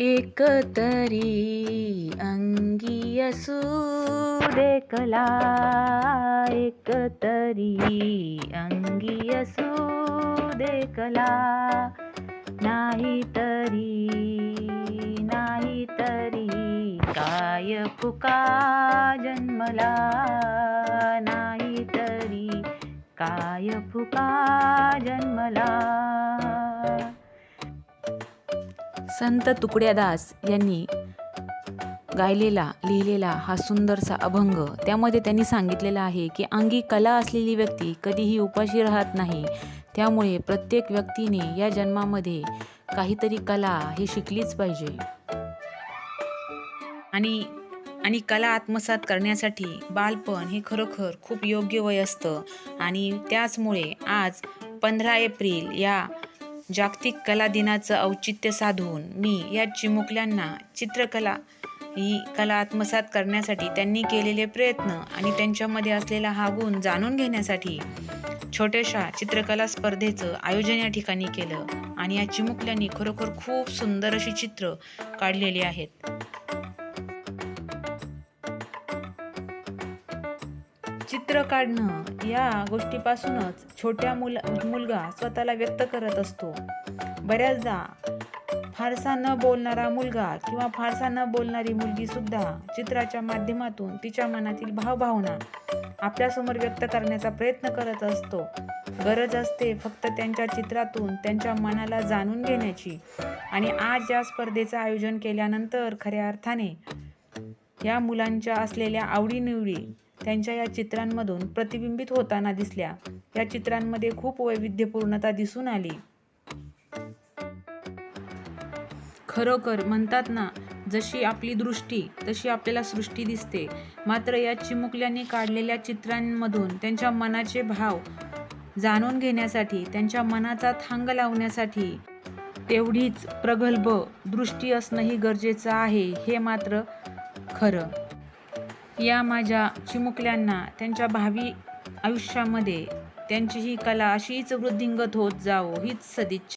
एक तरी अंगी असू दे कला एक तरी अंगी असू दे कला नाही तरी नाही तरी काय फुका जन्मला नाही तरी काय फुका जन्मला. संत तुकड्यादास यांनी गायलेला लिहिलेला हा सुंदरसा अभंग त्यामध्ये त्यांनी सांगितलेला आहे की अंगी कला असलेली व्यक्ती कधीही उपाशी राहत नाही. त्यामुळे प्रत्येक व्यक्तीने या जन्मामध्ये काहीतरी कला ही शिकलीच पाहिजे. आणि आणि कला आत्मसात करण्यासाठी बालपण हे खरोखर खूप योग्य वय असतं. आणि त्याचमुळे आज पंधरा एप्रिल या जागतिक कला दिनाचं औचित्य साधून मी या चिमुकल्यांना चित्रकला ही कला आत्मसात करण्यासाठी त्यांनी केलेले प्रयत्न आणि त्यांच्यामध्ये असलेला हा गुण जाणून घेण्यासाठी छोट्याशा चित्रकला स्पर्धेचं आयोजन या ठिकाणी केलं आणि या चिमुकल्यांनी खरोखर खूप सुंदर अशी चित्र काढलेली आहेत. चित्र काढणं या गोष्टीपासूनच छोट्या मुल मुलगा स्वतःला व्यक्त करत असतो. बऱ्याचदा फारसा न बोलणारा मुलगा किंवा फारसा न बोलणारी मुलगी सुद्धा चित्राच्या माध्यमातून तिच्या मनातील भावभावना आपल्यासमोर व्यक्त करण्याचा प्रयत्न करत असतो. गरज असते फक्त त्यांच्या चित्रातून त्यांच्या मनाला जाणून घेण्याची आणि आज या स्पर्धेचं आयोजन केल्यानंतर खऱ्या अर्थाने या मुलांच्या असलेल्या आवडीनिवडी त्यांच्या या चित्रांमधून प्रतिबिंबित होताना दिसल्या. या चित्रांमध्ये खूप वैविध्यपूर्णता दिसून आली. खरोखर म्हणतात ना जशी आपली दृष्टी तशी आपल्याला सृष्टी दिसते. मात्र या चिमुकल्यांनी काढलेल्या चित्रांमधून त्यांच्या मनाचे भाव जाणून घेण्यासाठी त्यांच्या मनाचा थांग लावण्यासाठी तेवढीच प्रगल्भ दृष्टी असणंही गरजेचं आहे हे मात्र खरं. या माझ्या चिमुकल्यांना त्यांच्या भावी आयुष्यामध्ये त्यांची ही कला अशीच वृद्धिंगत होत जावो हीच सदिच्छा.